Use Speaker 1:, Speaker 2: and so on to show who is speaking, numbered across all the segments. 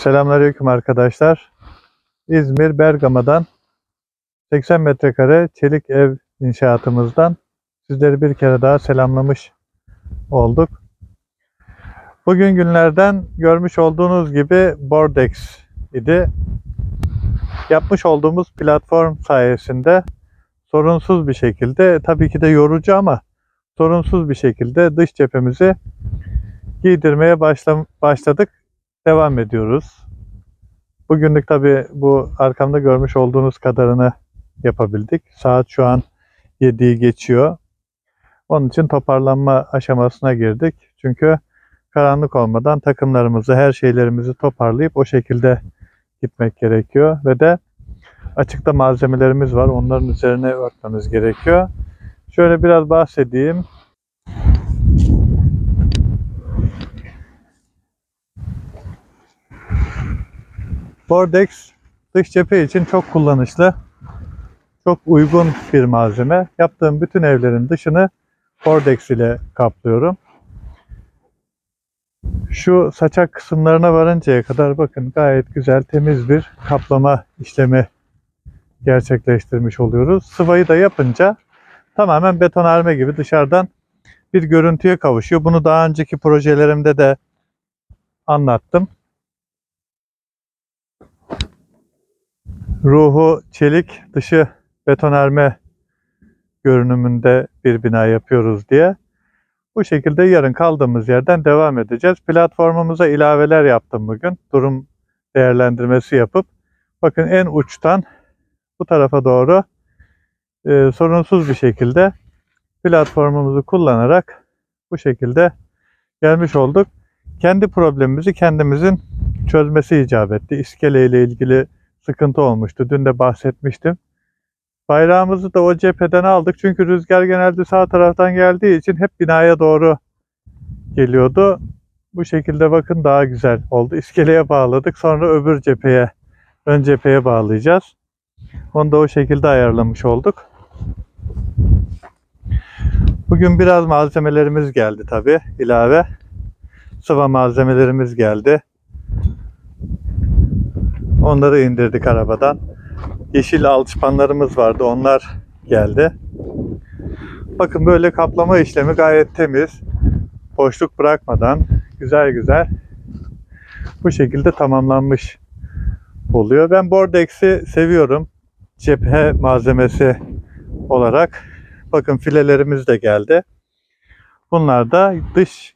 Speaker 1: Selamünaleyküm arkadaşlar. İzmir Bergama'dan 80 metrekare çelik ev inşaatımızdan sizleri bir kere daha selamlamış olduk. Bugün günlerden görmüş olduğunuz gibi Bordex idi. Yapmış olduğumuz platform sayesinde sorunsuz bir şekilde tabii ki de yorucu ama sorunsuz bir şekilde dış cephemizi giydirmeye başladık devam ediyoruz. Bugünlük tabi bu arkamda görmüş olduğunuz kadarını yapabildik. Saat şu an 7'yi geçiyor. Onun için toparlanma aşamasına girdik. Çünkü karanlık olmadan takımlarımızı, her şeylerimizi toparlayıp o şekilde gitmek gerekiyor. Ve de açıkta malzemelerimiz var. Onların üzerine örtmemiz gerekiyor. Şöyle biraz bahsedeyim. Bordex dış cephe için çok kullanışlı, çok uygun bir malzeme. Yaptığım bütün evlerin dışını Bordex ile kaplıyorum. Şu saçak kısımlarına varıncaya kadar bakın gayet güzel temiz bir kaplama işlemi gerçekleştirmiş oluyoruz. Sıvayı da yapınca tamamen betonarme gibi dışarıdan bir görüntüye kavuşuyor. Bunu daha önceki projelerimde de anlattım. Ruhu çelik, dışı betonarme görünümünde bir bina yapıyoruz diye. Bu şekilde yarın kaldığımız yerden devam edeceğiz. Platformumuza ilaveler yaptım bugün. Durum değerlendirmesi yapıp bakın en uçtan bu tarafa doğru e, sorunsuz bir şekilde platformumuzu kullanarak bu şekilde gelmiş olduk. Kendi problemimizi kendimizin çözmesi icap etti. İskele ile ilgili sıkıntı olmuştu. Dün de bahsetmiştim. Bayrağımızı da o cepheden aldık. Çünkü rüzgar genelde sağ taraftan geldiği için hep binaya doğru geliyordu. Bu şekilde bakın daha güzel oldu. İskeleye bağladık. Sonra öbür cepheye, ön cepheye bağlayacağız. Onu da o şekilde ayarlamış olduk. Bugün biraz malzemelerimiz geldi tabi ilave. Sıva malzemelerimiz geldi. Onları indirdik arabadan. Yeşil alçıpanlarımız vardı. Onlar geldi. Bakın böyle kaplama işlemi gayet temiz. Boşluk bırakmadan güzel güzel bu şekilde tamamlanmış oluyor. Ben Bordex'i seviyorum. Cephe malzemesi olarak. Bakın filelerimiz de geldi. Bunlar da dış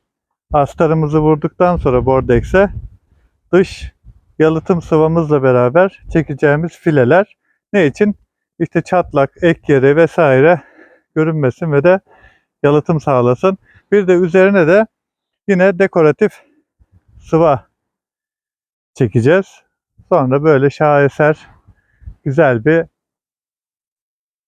Speaker 1: astarımızı vurduktan sonra Bordex'e dış yalıtım sıvamızla beraber çekeceğimiz fileler ne için? İşte çatlak, ek yeri vesaire görünmesin ve de yalıtım sağlasın. Bir de üzerine de yine dekoratif sıva çekeceğiz. Sonra böyle şaheser güzel bir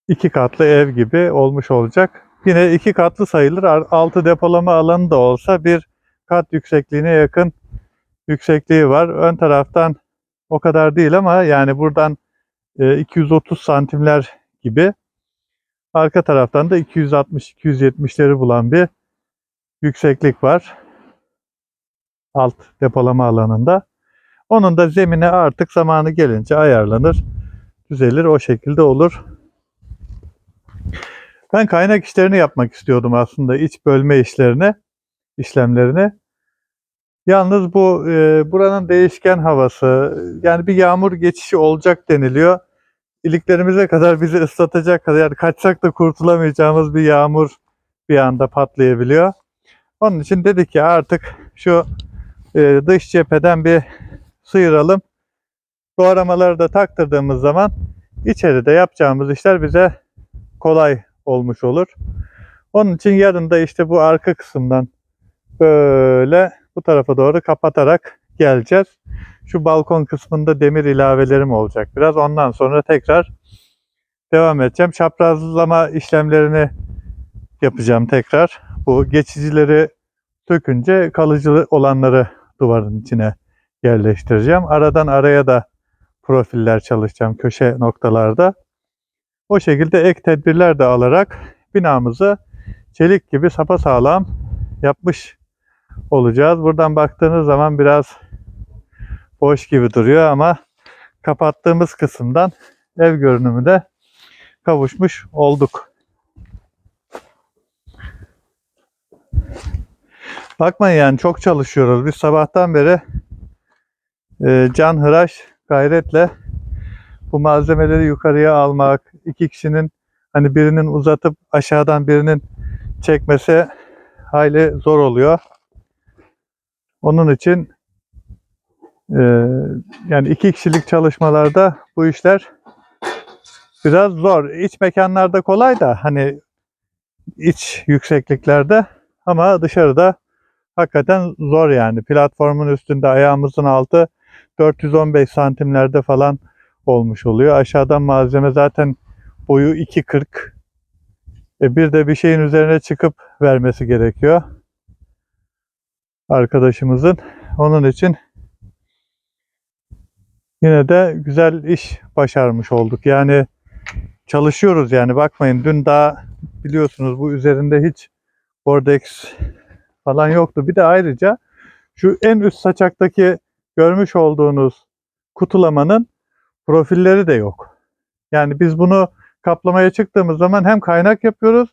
Speaker 1: iki katlı ev gibi olmuş olacak. Yine iki katlı sayılır. Altı depolama alanı da olsa bir kat yüksekliğine yakın yüksekliği var. Ön taraftan o kadar değil ama yani buradan e, 230 santimler gibi. Arka taraftan da 260-270'leri bulan bir yükseklik var. Alt depolama alanında. Onun da zemini artık zamanı gelince ayarlanır, düzelir, o şekilde olur. Ben kaynak işlerini yapmak istiyordum aslında, iç bölme işlerini, işlemlerini. Yalnız bu e, buranın değişken havası, yani bir yağmur geçişi olacak deniliyor. İliklerimize kadar bizi ıslatacak kadar, yani kaçsak da kurtulamayacağımız bir yağmur bir anda patlayabiliyor. Onun için dedik ki artık şu e, dış cepheden bir sıyıralım. Doğramaları da taktırdığımız zaman içeride yapacağımız işler bize kolay olmuş olur. Onun için yarın da işte bu arka kısımdan böyle bu tarafa doğru kapatarak geleceğiz. Şu balkon kısmında demir ilavelerim olacak biraz. Ondan sonra tekrar devam edeceğim. Çaprazlama işlemlerini yapacağım tekrar. Bu geçicileri sökünce kalıcı olanları duvarın içine yerleştireceğim. Aradan araya da profiller çalışacağım köşe noktalarda. O şekilde ek tedbirler de alarak binamızı çelik gibi sapasağlam yapmış olacağız. Buradan baktığınız zaman biraz boş gibi duruyor ama kapattığımız kısımdan ev görünümü de kavuşmuş olduk. Bakmayın yani çok çalışıyoruz. Biz sabahtan beri e, can hıraş gayretle bu malzemeleri yukarıya almak, iki kişinin hani birinin uzatıp aşağıdan birinin çekmesi hayli zor oluyor. Onun için e, yani iki kişilik çalışmalarda bu işler biraz zor. İç mekanlarda kolay da hani iç yüksekliklerde ama dışarıda hakikaten zor yani. Platformun üstünde ayağımızın altı 415 santimlerde falan olmuş oluyor. Aşağıdan malzeme zaten boyu 2.40. E bir de bir şeyin üzerine çıkıp vermesi gerekiyor. Arkadaşımızın. Onun için yine de güzel iş başarmış olduk. Yani çalışıyoruz yani bakmayın dün daha biliyorsunuz bu üzerinde hiç Bordex falan yoktu. Bir de ayrıca şu en üst saçaktaki görmüş olduğunuz kutulamanın profilleri de yok. Yani biz bunu kaplamaya çıktığımız zaman hem kaynak yapıyoruz.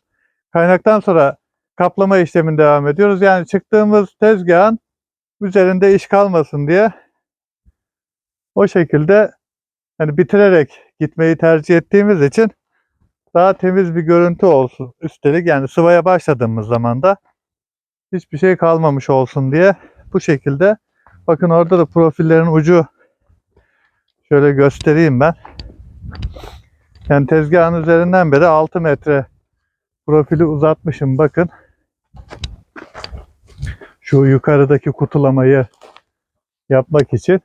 Speaker 1: Kaynaktan sonra kaplama işlemini devam ediyoruz. Yani çıktığımız tezgahın üzerinde iş kalmasın diye o şekilde hani bitirerek gitmeyi tercih ettiğimiz için daha temiz bir görüntü olsun. Üstelik yani sıvaya başladığımız zaman da hiçbir şey kalmamış olsun diye bu şekilde bakın orada da profillerin ucu şöyle göstereyim ben. Yani tezgahın üzerinden beri 6 metre profili uzatmışım bakın. Şu yukarıdaki kutulamayı yapmak için.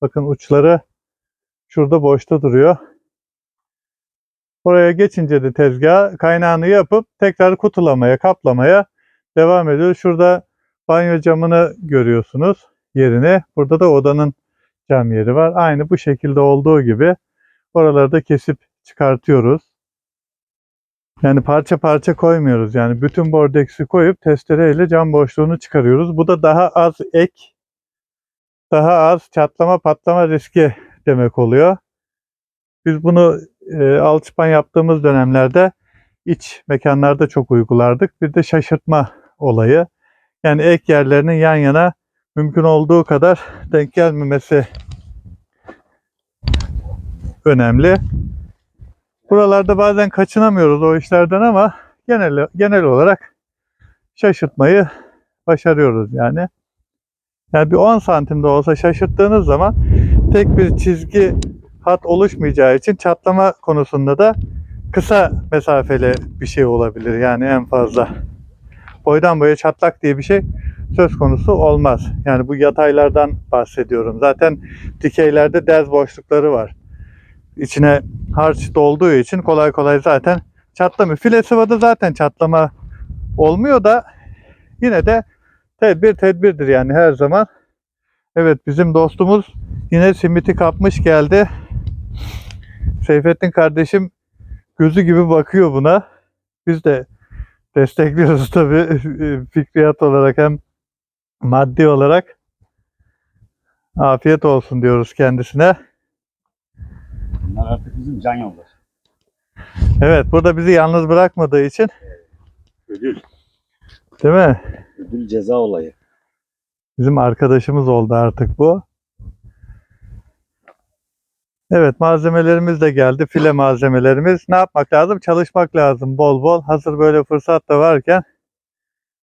Speaker 1: Bakın uçları şurada boşta duruyor. Oraya geçince de tezgah kaynağını yapıp tekrar kutulamaya, kaplamaya devam ediyor. Şurada banyo camını görüyorsunuz yerini. Burada da odanın cam yeri var. Aynı bu şekilde olduğu gibi oraları da kesip çıkartıyoruz. Yani parça parça koymuyoruz. Yani bütün bordex'i koyup testereyle cam boşluğunu çıkarıyoruz. Bu da daha az ek, daha az çatlama patlama riski demek oluyor. Biz bunu e, alçıpan yaptığımız dönemlerde iç mekanlarda çok uygulardık. Bir de şaşırtma olayı. Yani ek yerlerinin yan yana mümkün olduğu kadar denk gelmemesi önemli. Buralarda bazen kaçınamıyoruz o işlerden ama genel genel olarak şaşırtmayı başarıyoruz yani. Yani bir 10 santimde olsa şaşırttığınız zaman tek bir çizgi hat oluşmayacağı için çatlama konusunda da kısa mesafeli bir şey olabilir yani en fazla. Boydan boya çatlak diye bir şey söz konusu olmaz. Yani bu yataylardan bahsediyorum. Zaten dikeylerde dez boşlukları var. İçine harç dolduğu için kolay kolay zaten çatlamıyor. File sıvada zaten çatlama olmuyor da yine de tedbir tedbirdir yani her zaman. Evet bizim dostumuz yine simiti kapmış geldi. Seyfettin kardeşim gözü gibi bakıyor buna. Biz de destekliyoruz tabii fikriyat olarak hem maddi olarak. Afiyet olsun diyoruz kendisine.
Speaker 2: Bunlar artık bizim can yoldaşı.
Speaker 1: Evet burada bizi yalnız bırakmadığı için
Speaker 2: Ödül.
Speaker 1: değil mi?
Speaker 2: Ödül ceza olayı.
Speaker 1: Bizim arkadaşımız oldu artık bu. Evet malzemelerimiz de geldi. File malzemelerimiz. Ne yapmak lazım? Çalışmak lazım bol bol. Hazır böyle fırsat da varken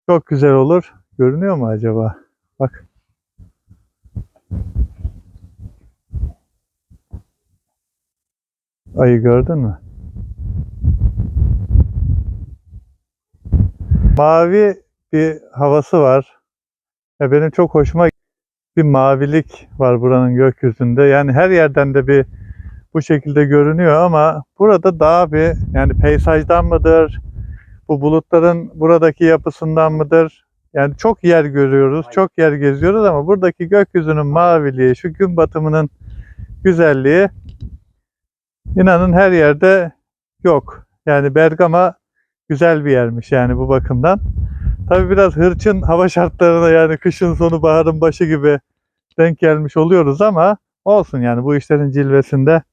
Speaker 1: çok güzel olur. Görünüyor mu acaba? Bak. Ayı gördün mü? Mavi bir havası var. Ya benim çok hoşuma bir mavilik var buranın gökyüzünde. Yani her yerden de bir bu şekilde görünüyor ama burada daha bir yani peyzajdan mıdır? Bu bulutların buradaki yapısından mıdır? Yani çok yer görüyoruz, çok yer geziyoruz ama buradaki gökyüzünün maviliği, şu gün batımının güzelliği inanın her yerde yok. Yani Bergama güzel bir yermiş yani bu bakımdan. Tabii biraz hırçın hava şartlarına yani kışın sonu baharın başı gibi denk gelmiş oluyoruz ama olsun yani bu işlerin cilvesinde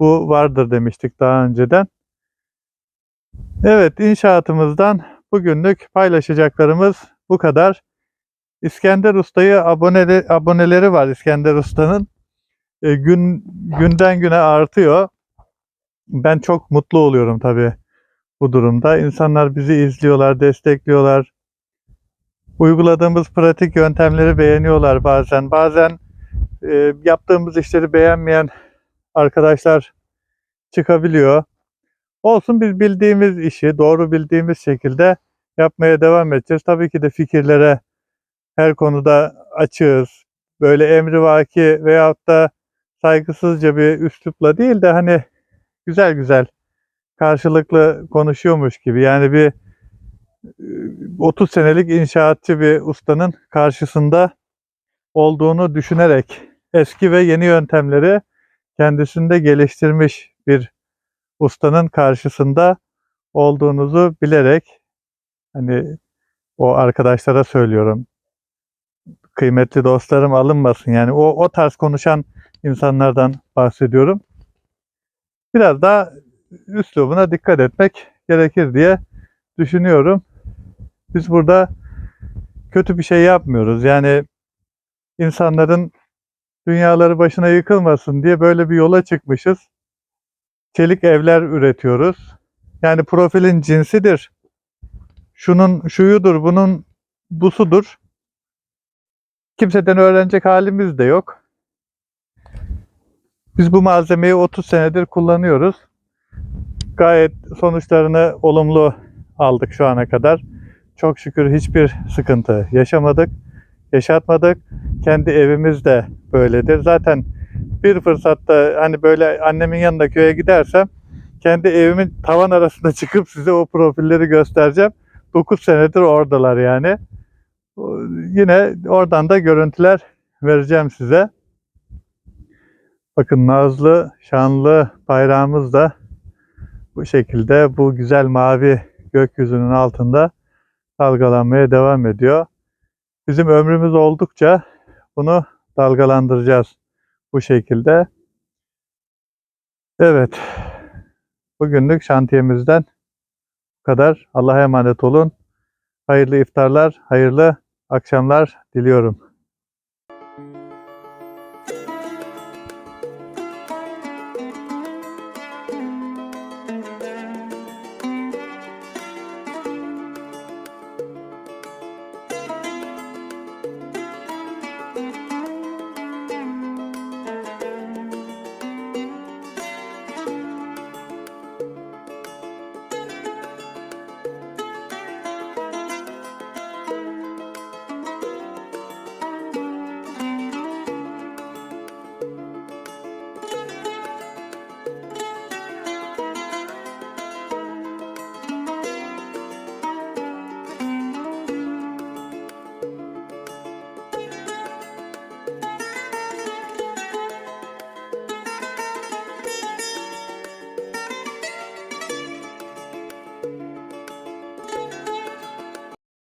Speaker 1: bu vardır demiştik daha önceden. Evet inşaatımızdan bugünlük paylaşacaklarımız bu kadar. İskender Usta'yı aboneli, aboneleri var İskender Usta'nın. E, gün günden güne artıyor. Ben çok mutlu oluyorum tabii bu durumda. İnsanlar bizi izliyorlar, destekliyorlar. Uyguladığımız pratik yöntemleri beğeniyorlar bazen. Bazen e, yaptığımız işleri beğenmeyen arkadaşlar çıkabiliyor. Olsun biz bildiğimiz işi doğru bildiğimiz şekilde yapmaya devam edeceğiz. Tabii ki de fikirlere her konuda açığız. Böyle emrivaki veyahut da saygısızca bir üslupla değil de hani güzel güzel karşılıklı konuşuyormuş gibi. Yani bir e, 30 senelik inşaatçı bir ustanın karşısında olduğunu düşünerek eski ve yeni yöntemleri kendisinde geliştirmiş bir ustanın karşısında olduğunuzu bilerek hani o arkadaşlara söylüyorum. Kıymetli dostlarım alınmasın. Yani o o tarz konuşan insanlardan bahsediyorum. Biraz daha üslubuna dikkat etmek gerekir diye düşünüyorum. Biz burada kötü bir şey yapmıyoruz. Yani insanların dünyaları başına yıkılmasın diye böyle bir yola çıkmışız. Çelik evler üretiyoruz. Yani profilin cinsidir. Şunun şuyudur, bunun busudur. Kimseden öğrenecek halimiz de yok. Biz bu malzemeyi 30 senedir kullanıyoruz. Gayet sonuçlarını olumlu aldık şu ana kadar. Çok şükür hiçbir sıkıntı yaşamadık, yaşatmadık. Kendi evimiz de böyledir. Zaten bir fırsatta hani böyle annemin yanında köye gidersem kendi evimin tavan arasında çıkıp size o profilleri göstereceğim. 9 senedir oradalar yani. Yine oradan da görüntüler vereceğim size. Bakın nazlı, şanlı bayrağımız da bu şekilde bu güzel mavi gökyüzünün altında dalgalanmaya devam ediyor. Bizim ömrümüz oldukça bunu dalgalandıracağız bu şekilde. Evet. Bugünlük şantiyemizden bu kadar. Allah'a emanet olun. Hayırlı iftarlar, hayırlı akşamlar diliyorum.